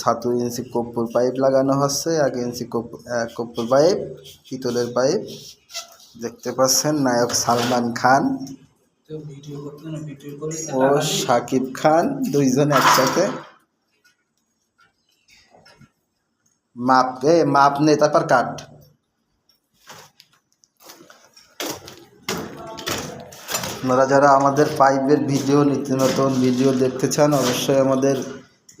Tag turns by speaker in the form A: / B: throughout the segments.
A: সাত ইঞ্চি কপ্পুর পাইপ লাগানো হচ্ছে, এক ইঞ্চি কপ্পুর পাইপ, পিতলের পাইপ। দেখতে পাচ্ছেন নায়ক সালমান খান ও শাকিব খান দুইজন একসাথে। মাপ, এ, মাপ নে, তারপর কাট। আপনারা যারা আমাদের পাইপের ভিডিও নিত্য নতুন ভিডিও দেখতে চান, অবশ্যই আমাদের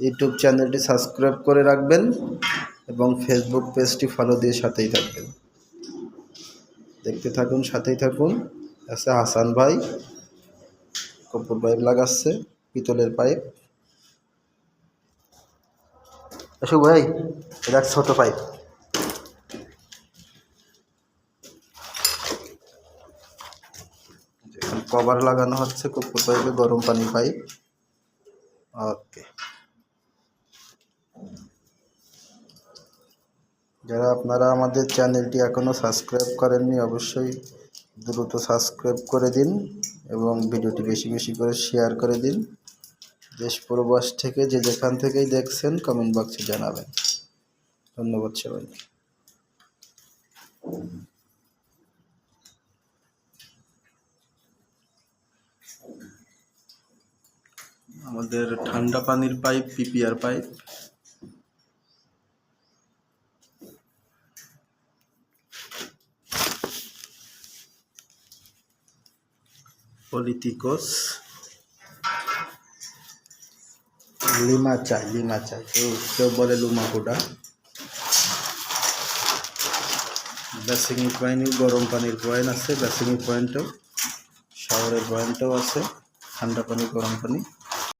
A: ইউটিউব চ্যানেলটি সাবস্ক্রাইব করে রাখবেন এবং ফেসবুক পেজটি ফলো দিয়ে সাথেই থাকবেন। দেখতে থাকুন, সাথেই থাকুন। আছে হাসান ভাই, কপুর পাইপ লাগাচ্ছে, পিতলের পাইপ। এসো ভাই, এটা ছোট পাইপ। কভার লাগানো হচ্ছে কপুর পাইপে গরম পানি পাইপ। ওকে। যারা আপনারা আমাদের চ্যানেলটি এখনও সাবস্ক্রাইব করেননি, অবশ্যই দ্রুত সাবস্ক্রাইব করে দিন এবং ভিডিওটি বেশি বেশি করে শেয়ার করে দিন। দেশ প্রবাস থেকে যে যেখান থেকেই দেখছেন কমেন্ট বক্সে জানাবেন। ধন্যবাদ সবাইকে। আমাদের ঠান্ডা পানির পাইপ পিপিআর পাইপ পলিটিকস লিমা চাই লিমা চাই কেউ কেউ বলে লুমাকুডা বেসিং পয়েন্ট গরম পানির পয়েন্ট আছে বেসিং পয়েন্টও শাওয়ারের পয়েন্টও আছে ঠান্ডা পানি গরম পানি